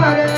Bye.